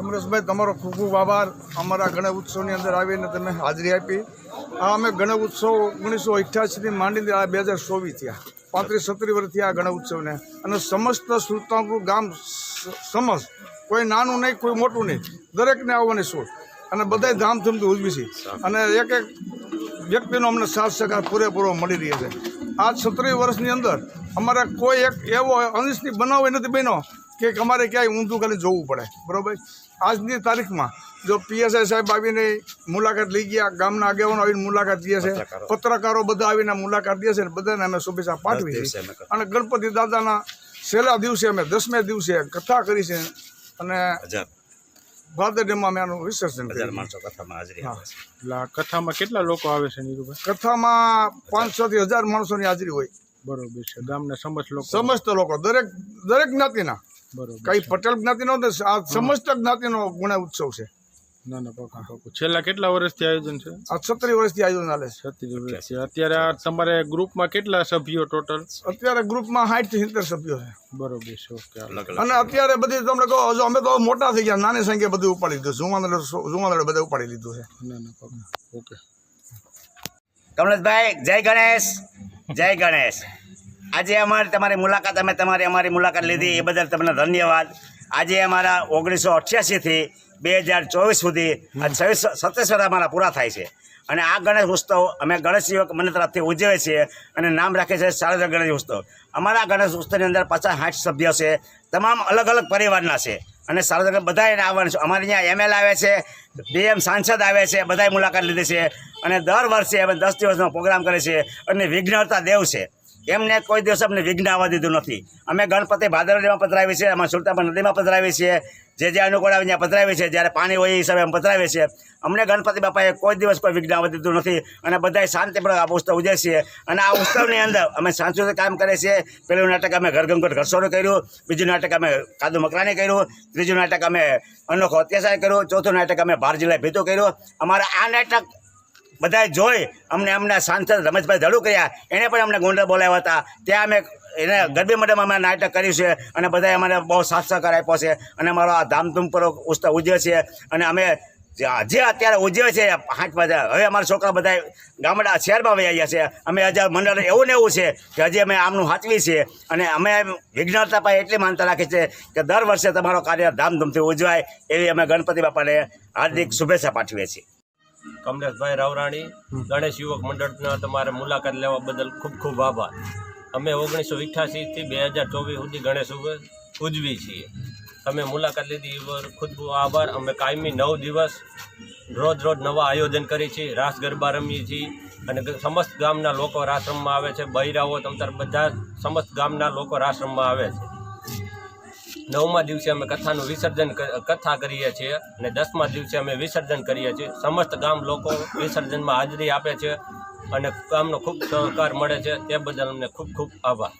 કમલેશભાઈ તમારો ખૂબ ખૂબ આભાર. અમારા ગણેશ ઉત્સવની અંદર આવીને તમે હાજરી આપી. આ અમે ગણેશ ઉત્સવ ઓગણીસો અઠ્યાસીથી માંડીને આ બે હજાર ચોવીસ થયા. પાંત્રીસ સત્રી વર્ષથી આ ગણેશ ઉત્સવને. અને સમસ્ત સુલતાનપુર ગામ સમસ કોઈ નાનું નહીં, કોઈ મોટું નહીં. દરેકને આવવાની છૂટ અને બધાય ધામધૂમથી ઉજવી છે. અને એક એક વ્યક્તિનો અમને સાથ સહકાર પૂરેપૂરો મળી રહ્યો છે. આ છત્રીસ વર્ષની અંદર અમારે કોઈ એક એવો અનિષ્ટની બનાવ નથી બન્યો કે અમારે ક્યાંય ઊંધું ખાલી જોવું પડે. બરોબર? આજની તારીખમાં જો પીએસઆઈ સાહેબ આવીને મુલાકાત લઈ ગયા ગામના આગેવાનો આવીને મુલાકાત લે છે પત્રકારો. બધા આવીને મુલાકાત લે છે ને બધાને અમે શુભેચ્છા પાઠવી છે. અને ગણપતિ દાદાના છેલ્લા દિવસે અમે દસમે દિવસે કથા કરી છે અને હજાર. અમે આનું વિસર્જન કર્યું. માણસો કથામાં હાજરી એટલે કથામાં કેટલા લોકો આવે છે નીરુભાઈ? કથામાં પાંચસો થી હજાર માણસોની હાજરી હોય. બરોબર છે. ગામના સમસ્ત લોકો. સમસ્ત લોકો. દરેક દરેક જ્ઞાતિના. બરોબર કઈ પટેલ જ્ઞાતિનો આ સમસ્ત જ્ઞાતિનો ગુણે ઉત્સવ છે. ના ના પાકા પાકું છેલ્લા કેટલા વર્ષથી આયોજન છે? આ છત્રીસ વર્ષથી આયોજન હાલે છે. છત્રીસ વર્ષથી. અત્યારે આ તમારે ગ્રુપમાં કેટલા સભ્યો ટોટલ? અત્યારે ગ્રુપમાં સાઠથી સિત્તેર સભ્યો છે. બરોબર છે ઓકે અને અત્યારે બધી તમને કહો હજુ અમે તો મોટા થઈ ગયા નાની સંખ્યા બધું ઉપાડી લીધું જુવાનડે જુવાનડે બધું ઉપાડી લીધું છે. ના ના પાકું ઓકે કમલેશભાઈ જય ગણેશ. જય ગણેશ. આજે અમારે તમારી મુલાકાત અમે તમારી અમારી મુલાકાત લીધી. એ બદલ તમને ધન્યવાદ. આજે અમારા ઓગણીસો અઠ્યાસીથી બે હજાર ચોવીસ સુધી સત્યાવીસ વર્ષ અમારા પૂરા થાય છે. અને આ ગણેશ ઉત્સવ અમે ગણેશ યુવક મને તરફથી ઉજવીએ છીએ અને નામ રાખે છે શારદા ગણેશ ઉત્સવ. અમારા ગણેશ ઉત્સવની અંદર પચાસ સાઠ સભ્યો છે. તમામ અલગ અલગ પરિવારના છે. અને શારદા બધા એને આવવાનું છે. અમારે અહીંયા એમએલ આવે છે, ડીએમ સાંસદ આવે છે, બધાય મુલાકાત લીધી છે. અને દર વર્ષે અમે દસ દિવસનો પ્રોગ્રામ કરે છે. અને વિઘ્નતા દેવ છે. એમને કોઈ દિવસ અમને વિઘ્ન આવવા દીધું નથી. અમે ગણપતિ ભાદરડીમાં પધરાવીએ છીએ, અમે સુરતામાં નદીમાં પધરાવીએ છીએ, જે જે અનુકૂળ આવે ત્યાં પધરાવીએ છીએ, જ્યારે પાણી હોય એ હિસાબે અમે પધરાવીએ છીએ. અમને ગણપતિ બાપાએ કોઈ દિવસ કોઈ વિઘ્ન આવવા દીધું નથી અને બધાય શાંતિપૂર્વક આ ઉત્સવ ઉજવે છીએ. અને આ ઉત્સવની અંદર અમે સાંસ્કૃતિક કામ કરીએ છીએ. પહેલું નાટક અમે ઘરગંગોટ ઘરસોડું કર્યું, બીજું નાટક અમે કાદુ મકરાણી કર્યું, ત્રીજું નાટક અમે અનોખો અત્યાચાર કર્યું, ચોથું નાટક અમે બાર જિલ્લાએ ભીતું કર્યું. અમારા આ નાટક બધાએ જોઈ અમને અમને સાંસદ રમેશભાઈ ધડુ કર્યા એણે પણ અમને ગોંડલ બોલાવ્યા હતા. ત્યાં અમે એને ગરબી મેડમ અમે નાટક કર્યું છે અને બધાએ અમને બહુ સાથ સહકાર આપ્યો છે. અને અમારો આ ધામધૂમ પર ઉત્સવ ઉજવે છે. અને અમે જે અત્યારે ઉજવે છે, પાંચ બધા હવે અમારા છોકરા બધા ગામડા શહેરમાં વહી આવ્યા છે. અમે હજાર મંડળ એવું ને એવું છે કે હજી અમે આમનું સાચવી છે અને અમે વિઘ્નતા પાસે એટલી માનતા રાખી છે કે દર વર્ષે તમારો કાર્ય ધામધૂમથી ઉજવાય એવી અમે ગણપતિ બાપાને હાર્દિક શુભેચ્છા પાઠવીએ છીએ. કમલેશભાઈ રાવરાણી ગણેશ યુવક મંડળના તમારે મુલાકાત લેવા બદલ ખૂબ ખૂબ આભાર. અમે ઓગણીસો અઠ્યાસીથી બે હજાર ચોવીસ સુધી ગણેશ ઉજવી છીએ. તમે મુલાકાત લીધી એ ખૂબ ખૂબ આભાર. અમે કાયમી નવ દિવસ રોજ રોજ નવા આયોજન કરીએ છીએ. રાસ ગરબા રમીએ છીએ અને સમસ્ત ગામના લોકો રાશ્રમમાં આવે છે. બૈરાઓ તમતાર બધા સમસ્ત ગામના લોકો રાશ્રમમાં આવે છે. નવમા દિવસે અમે કથાનું વિસર્જન કથા કરીએ છીએ અને દસમા દિવસે અમે વિસર્જન કરીએ છીએ. સમસ્ત ગામ લોકો વિસર્જનમાં હાજરી આપે છે અને ગામનો ખૂબ સહકાર મળે છે. તે બદલ અમને ખૂબ ખૂબ આભાર.